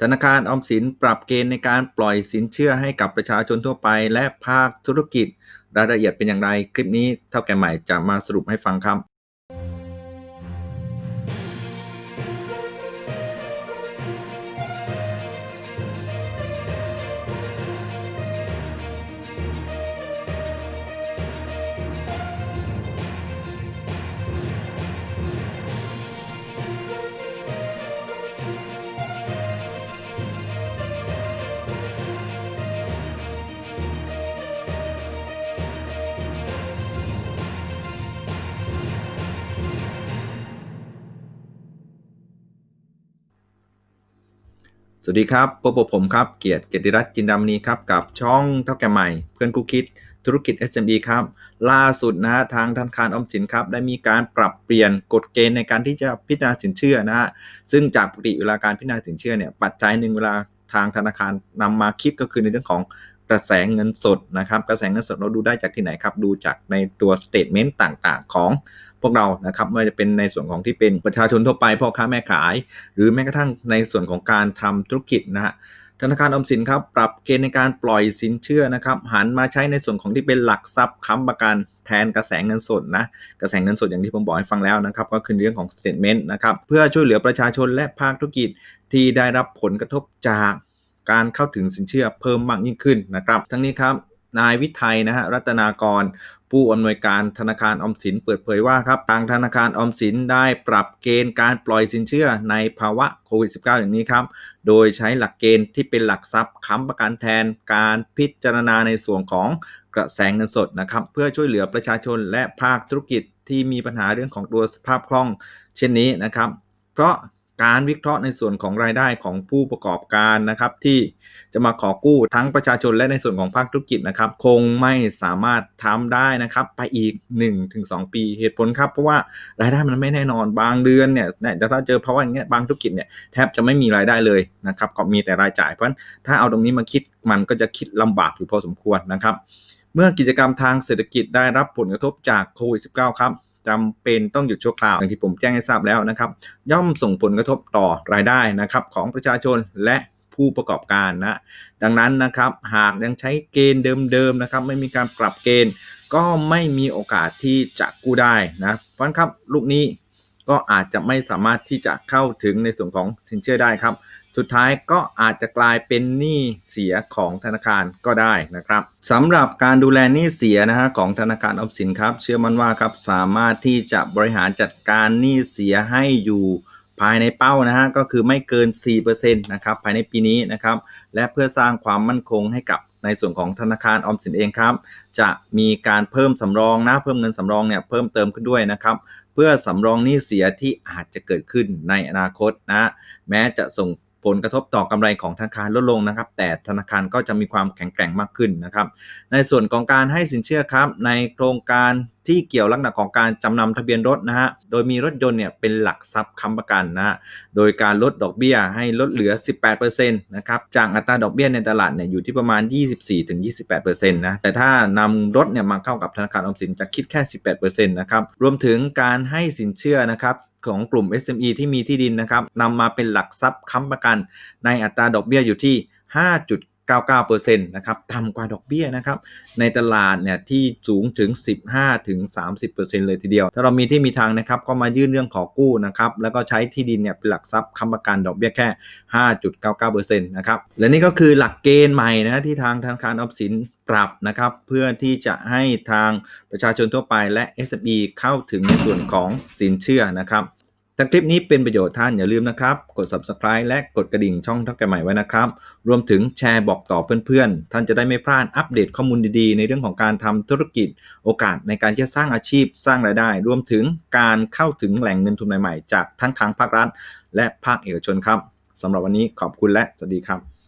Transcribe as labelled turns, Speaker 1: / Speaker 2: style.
Speaker 1: ธนาคารออมสินปรับเกณฑ์ในการปล่อยสินเชื่อให้กับประชาชนทั่วไป และภาคธุรกิจ รายละเอียดเป็นอย่างไร คลิปนี้เท่าแก่ใหม่จะมาสรุปให้ฟังครับ สวัสดีครับพบกับผมครับ เกียรติเกียรติรัตน์จินดามณีครับ กับช่องเท่าแก่ใหม่ เพื่อนกูคิดธุรกิจ SME ครับ ล่าสุดนะฮะทางธนาคารออมสินครับ ได้มีการปรับเปลี่ยนกฎเกณฑ์ในการที่จะพิจารณาสินเชื่อนะฮะซึ่งจากปกติเวลาการพิจารณาสินเชื่อเนี่ยปัจจัยหนึ่งเวลาทางธนาคารนำมาคิดก็คือในเรื่องของ กระแสเงินสดนะครับกระแสเงินสดเราดูได้จากที่ไหนครับ ดูจากในตัวสเตทเมนต์ต่างๆ ของพวกเรานะครับไม่ว่าจะเป็นในส่วนของที่เป็นประชาชนทั่วไปพ่อค้าแม่ขาย หรือแม้กระทั่งในส่วนของการทำธุรกิจนะฮะธนาคารอมสินครับปรับเกณฑ์ในการปล่อยสินเชื่อนะครับหันมาใช้ในส่วนของที่เป็นหลักทรัพย์ค้ำประกันแทนกระแสเงินสดนะกระแสเงินสดอย่างที่ผมบอกให้ฟังแล้วนะครับก็คือเรื่องของ statement นะครับเพื่อช่วยเหลือประชาชนและภาคธุรกิจที่ได้รับผลกระทบจาก การเข้าถึงสินเชื่อเพิ่มมากยิ่งขึ้นนะครับ ทั้งนี้ครับนายวิทัยนะฮะรัตนากร ผู้อำนวยการธนาคารออมสินเปิดเผยว่าครับทางธนาคารออมสินได้ปรับเกณฑ์การปล่อยสินเชื่อในภาวะโควิด -19 อย่างนี้ครับ โดยใช้หลักเกณฑ์ที่เป็นหลักทรัพย์ค้ำประกันแทนการพิจารณาในส่วนของกระแสเงินสดนะครับ เพื่อช่วยเหลือประชาชนและภาคธุรกิจที่มีปัญหาเรื่องของตัวสภาพคล่อง เช่นนี้นะครับ เพราะ การวิเคราะห์ในส่วนของรายได้ของผู้ประกอบการนะครับที่จะมาขอกู้ทั้งประชาชนและในส่วนของภาคธุรกิจนะครับคงไม่สามารถทำได้นะครับไปอีก 1-2 ปีเหตุผลครับเพราะว่ารายได้มันไม่แน่นอนบางเดือนเนี่ยเนี่ยถ้าเจอภาวะอย่างเงี้ยบางธุรกิจเนี่ยแทบจะไม่มีรายได้เลยนะครับก็มีแต่รายจ่ายเพราะฉะนั้นถ้าเอาตรงนี้มาคิดมันก็จะคิดลำบากอยู่พอสมควรนะครับเมื่อกิจกรรมทางเศรษฐกิจได้รับผลกระทบจากโควิด -19 ครับ จำเป็นต้องหยุดชั่วคราวอย่างที่ผมแจ้งให้ทราบแล้วนะครับ ย่อมส่งผลกระทบต่อรายได้นะครับของประชาชนและผู้ประกอบการนะดังนั้นนะครับหากยังใช้เกณฑ์เดิมๆนะครับไม่มีการปรับเกณฑ์ ก็ไม่มีโอกาสที่จะกู้ได้นะเพราะนั้นครับลูกนี้ก็อาจจะไม่สามารถที่จะเข้าถึงในส่วนของสินเชื่อได้ครับ สุดท้ายก็อาจจะกลายเป็นหนี้เสียของธนาคารก็ได้นะครับสำหรับการดูแลหนี้เสียนะฮะของธนาคารออมสินครับ เชื่อมั่นว่าครับสามารถที่จะบริหารจัดการหนี้เสียให้อยู่ภายในเป้านะฮะก็คือไม่เกิน 4%นะครับภายในปีนี้นะครับและเพื่อสร้างความมั่นคงให้กับในส่วนของธนาคารออมสินเองครับ จะมีการเพิ่มสำรองนะเพิ่มเงินสำรองเนี่ยเพิ่มเติมขึ้นด้วยนะครับเพื่อสำรองหนี้เสียที่อาจจะเกิดขึ้นในอนาคตนะแม้จะส่ง ผลกระทบต่อกำไรของธนาคารลดลงนะครับ แต่ธนาคารก็จะมีความแข็งแกร่งมากขึ้นนะครับ ในส่วนของการให้สินเชื่อครับ ในโครงการที่เกี่ยวลักษณะของการจำนำทะเบียนรถนะฮะ โดยมีรถยนต์เนี่ยเป็นหลักทรัพย์ค้ำประกันนะฮะ โดยการลดดอกเบี้ยให้ลดเหลือ 18%นะครับ จากอัตราดอกเบี้ยในตลาดเนี่ยอยู่ที่ประมาณ 24-28%นะ แต่ถ้านำรถเนี่ยมาเข้ากับธนาคารออมสินจะคิดแค่ 18%นะครับ รวมถึงการให้สินเชื่อนะครับ ของกลุ่ม SME ที่มีที่ดินนะครับนำมาเป็นหลักทรัพย์ค้ำประกัน ในอัตราดอกเบี้ยอยู่ที่ 5.99%นะครับต่ำกว่าดอกเบี้ยนะครับ ในตลาดเนี่ยที่สูงถึง 15-30%เลยทีเดียว ถ้าเรามีที่มีทางนะครับก็มายื่นเรื่องขอกู้นะครับแล้วก็ใช้ที่ดินเนี่ยเป็นหลักทรัพย์ค้ำประกันดอกเบี้ยแค่ 5.99%นะครับและนี่ก็คือหลักเกณฑ์ใหม่นะที่ทางธนาคารออมสิน ปรับนะครับ เพื่อที่จะให้ทางประชาชนทั่วไปและ SME เข้าถึงในส่วนของสินเชื่อนะครับถ้าคลิปนี้เป็นประโยชน์ท่านอย่าลืมนะครับ กด subscribe และกดกระดิ่งช่องท่าแก่ใหม่ไว้นะครับ รวมถึงแชร์บอกต่อเพื่อนๆ ท่านจะได้ไม่พลาดอัปเดตข้อมูลดีๆ ในเรื่องของการทำธุรกิจ โอกาสในการที่จะสร้างอาชีพสร้างรายได้ รวมถึงการเข้าถึงแหล่งเงินทุนใหม่ๆ จากทั้งทางภาครัฐ และภาคเอกชนครับสำหรับวันนี้ขอบคุณและสวัสดีครับ